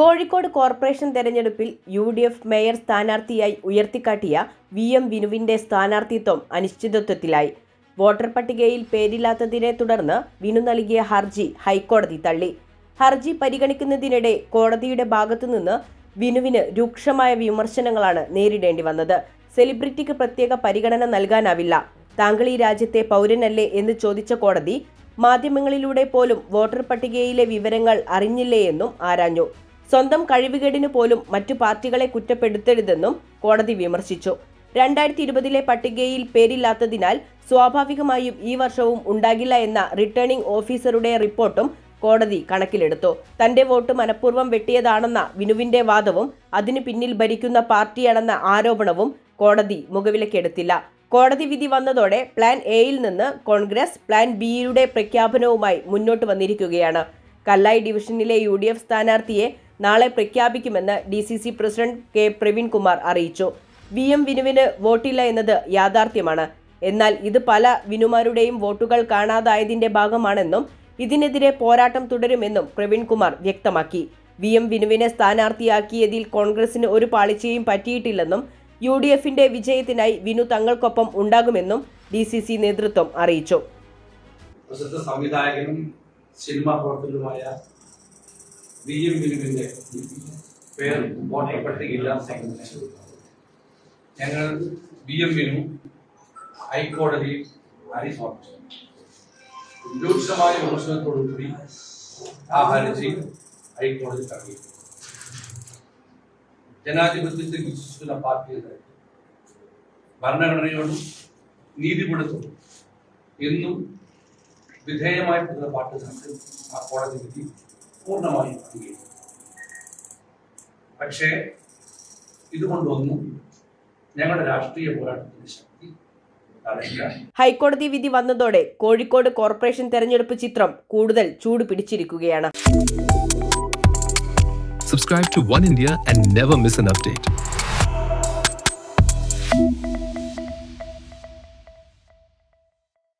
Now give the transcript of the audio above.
Kozhikode corporation തെരഞ്ഞെടുപ്പിൽ U D F mayor സ്ഥാനാർത്ഥിയായി ഉയർത്തിക്കാട്ടിയ വി എം വിനുവിന്റെ സ്ഥാനാർത്ഥിത്വം അനിശ്ചിതത്വത്തിലായി. വോട്ടർ പട്ടികയിൽ പേരില്ലാത്തതിനെ തുടർന്ന് വിനു നൽകിയ ഹർജി ഹൈക്കോടതി തള്ളി. ഹർജി പരിഗണിക്കുന്നതിനിടെ കോടതിയുടെ ഭാഗത്തുനിന്ന് വിനുവിന് രൂക്ഷമായ വിമർശനങ്ങളാണ് നേരിടേണ്ടി വന്നത്. സെലിബ്രിറ്റിക്ക് പ്രത്യേക പരിഗണന നൽകാനാവില്ല. താങ്കൾ ഈ രാജ്യത്തെ പൗരനല്ലേ എന്ന് ചോദിച്ച കോടതി മാധ്യമങ്ങളിലൂടെ പോലും വോട്ടർ പട്ടികയിലെ വിവരങ്ങൾ അറിഞ്ഞില്ലേ എന്നും ആരാഞ്ഞു. സ്വന്തം കഴിവുകേടിന് പോലും മറ്റു പാർട്ടികളെ കുറ്റപ്പെടുത്തരുതെന്നും കോടതി വിമർശിച്ചു. രണ്ടായിരത്തി ഇരുപതിലെ പട്ടികയിൽ പേരില്ലാത്തതിനാൽ സ്വാഭാവികമായും ഈ വർഷവും ഉണ്ടാകില്ല എന്ന റിട്ടേണിംഗ് ഓഫീസറുടെ റിപ്പോർട്ടും കോടതി കണക്കിലെടുത്തു. തന്റെ വോട്ട് മനഃപൂർവം വെട്ടിയതാണെന്ന വിനുവിന്റെ വാദവും അതിനു പിന്നിൽ ഭരിക്കുന്ന പാർട്ടിയാണെന്ന ആരോപണവും കോടതി മുഖവിലക്കെടുത്തില്ല കോടതി വിധി വന്നതോടെ പ്ലാൻ എയിൽ നിന്ന് കോൺഗ്രസ് പ്ലാൻ ബിയുടെ പ്രഖ്യാപനവുമായി മുന്നോട്ട് വന്നിരിക്കുകയാണ്. കല്ലായി ഡിവിഷനിലെ യു ഡി എഫ് സ്ഥാനാർത്ഥിയെ നാളെ പ്രഖ്യാപിക്കുമെന്ന് D C C president K Praveenkumar അറിയിച്ചു. വി എം വിനുവിന് വോട്ടില്ല എന്നത് യാഥാർത്ഥ്യമാണ്. എന്നാൽ ഇത് പല വിനുമാരുടെയും വോട്ടുകൾ കാണാതായതിന്റെ ഭാഗമാണെന്നും ഇതിനെതിരെ പോരാട്ടം തുടരുമെന്നും പ്രവീൺകുമാർ വ്യക്തമാക്കി. വി എം വിനുവിനെ സ്ഥാനാർത്ഥിയാക്കിയതിൽ കോൺഗ്രസിന് ഒരു പാളിച്ചയും പറ്റിയിട്ടില്ലെന്നും യു ഡി എഫിന്റെ വിജയത്തിനായി വിനു തങ്ങൾക്കൊപ്പം ഉണ്ടാകുമെന്നും ഡി സി സി നേതൃത്വം അറിയിച്ചു. സംവിധായകനും സിനിമാ പ്രവർത്തകനുമായ വി എം വിനുവിന്റെ പേർ വോട്ടർ പട്ടികയില്ല ഞങ്ങൾ വി എം വിനു ഹൈക്കോടതിയിൽ ഹരി സമർപ്പിച്ചു. രൂക്ഷമായ വിമർശനത്തോടുകൂടി ആ ഹർജി ഹൈക്കോടതി തള്ളി. ജനാധിപത്യത്തിൽ വിശ്വസിക്കുന്ന പാർട്ടിയുടെ ഭരണഘടനയോടും നീതിപീഠത്തോടും എന്നും വിധേയമായി പോകുന്ന പാർട്ടികൾക്ക് ആ കോടതി വിധി പൂർണമായും അംഗീകരിക്കും. പക്ഷേ ഇതുകൊണ്ടൊന്നും ഞങ്ങളുടെ രാഷ്ട്രീയ പോരാട്ടത്തിന്റെ ശക്തി ഹൈക്കോടതി വിധി വന്നതോടെ കോഴിക്കോട് കോർപ്പറേഷൻ തെരഞ്ഞെടുപ്പ് ചിത്രം കൂടുതൽ ചൂട് പിടിച്ചിരിക്കുകയാണ്. Subscribe to one India and never miss an update.